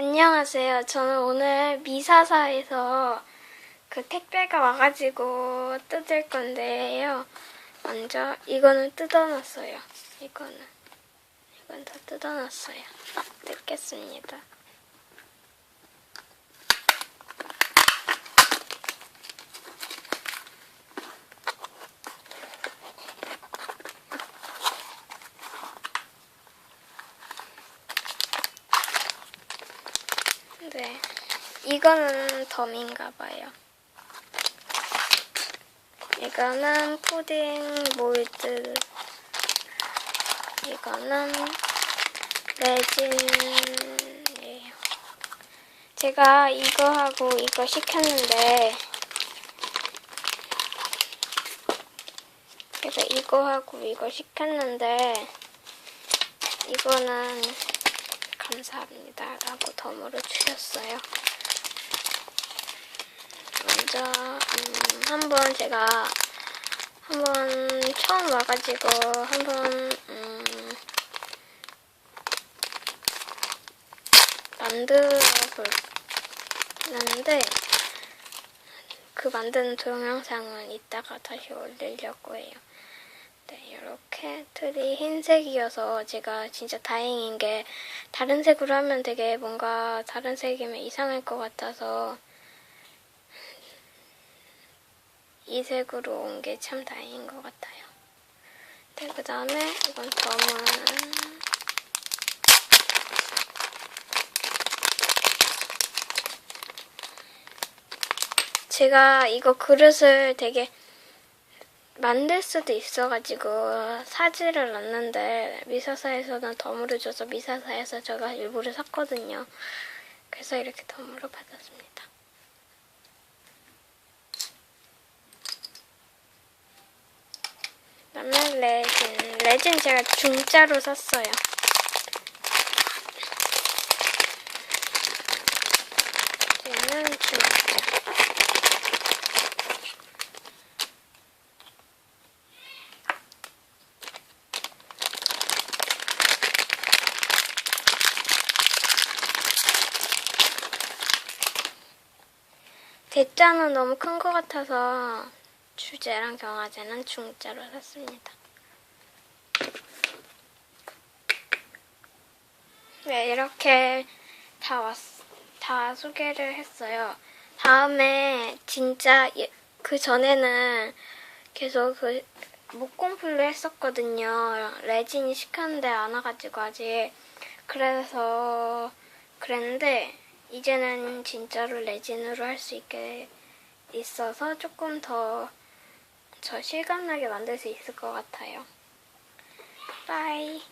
안녕하세요. 저는 오늘 미사사에서 그 택배가 와가지고 뜯을 건데요. 먼저 이거는 뜯어놨어요. 이거는 이건 다 뜯어놨어요. 뜯겠습니다. 네, 이거는 덤인가 봐요. 이거는 푸딩 몰드. 이거는 레진이에요. 제가 이거하고 이거 시켰는데, 제가 이거하고 이거 시켰는데, 이거는 감사합니다. 라고 덤으로 주셨어요. 먼저, 음, 한번 제가, 한번 처음 와가지고, 한번, 음, 만들어 볼는데, 그 만드는 동영상은 이따가 다시 올리려고 해요. 네, 이렇게 틀이 흰색이어서 제가 진짜 다행인 게 다른 색으로 하면 되게 뭔가 다른 색이면 이상할 것 같아서 이 색으로 온 게 참 다행인 것 같아요. 네, 그 다음에 이건 덤은 제가 이거 그릇을 되게 만들 수도 있어가지고 사지를 놨는데 미사사에서는 덤으로 줘서 미사사에서 제가 일부러 샀거든요. 그래서 이렇게 덤으로 받았습니다. 그다음에 레진. 레진 제가 중짜로 샀어요. 얘는 중짜. 대짜는 너무 큰 것 같아서 주제랑 경화제는 중짜로 샀습니다. 네, 이렇게 다 왔, 다 소개를 했어요. 다음에 진짜 예- 그 전에는 계속 그 목공풀로 했었거든요. 레진이 시켰는데 안 와가지고 아직 그래서 그랬는데 이제는 진짜로 레진으로 할 수 있게 있어서 조금 더 저 실감나게 만들 수 있을 것 같아요. 빠이.